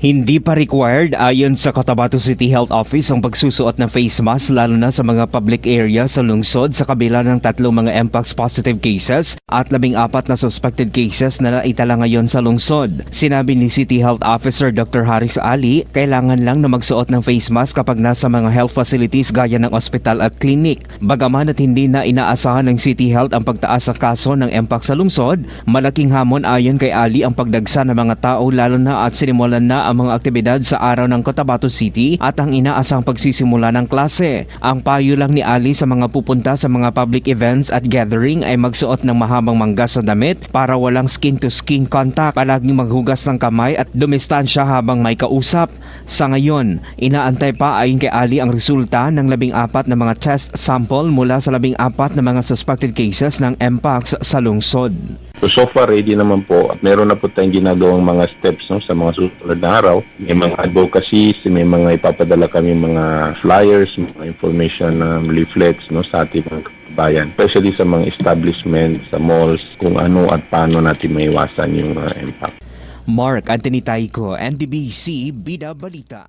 Hindi pa required ayon sa Cotabato City Health Office ang pagsusuot ng face mask lalo na sa mga public area sa lungsod sa kabila ng tatlong mga Mpox positive cases at labing apat na suspected cases na naitala ngayon sa lungsod. Sinabi ni City Health Officer Dr. Haris Ali, kailangan lang na magsuot ng face mask kapag nasa mga health facilities gaya ng ospital at klinik. Bagaman at hindi na inaasahan ng City Health ang pagtaas sa kaso ng Mpox sa lungsod, malaking hamon ayon kay Ali ang pagdagsa ng mga tao lalo na at sinimulan na ang mga aktibidad sa araw ng Cotabato City at ang inaasang pagsisimula ng klase. Ang payo lang ni Ali sa mga pupunta sa mga public events at gathering ay magsuot ng mahabang manggas sa damit para walang skin-to-skin contact. Palaging maghugas ng kamay at dumistansya habang may kausap. Sa ngayon, inaantay pa ayon kay Ali ang resulta ng labing apat na mga test sample mula sa labing apat na mga suspected cases ng Mpox sa lungsod. So, so far ready naman po at meron na po tayong ginagawang mga steps no, sa mga susunod na araw. May mga advocacies, may mga ipapadala kami mga flyers, mga information um, leaflets no, sa ating mga kabayan. Especially sa mga establishment, sa malls, kung ano at paano natin maiwasan yung uh, impact. Mark Anthony Taiko, NDBC, Bida Balita.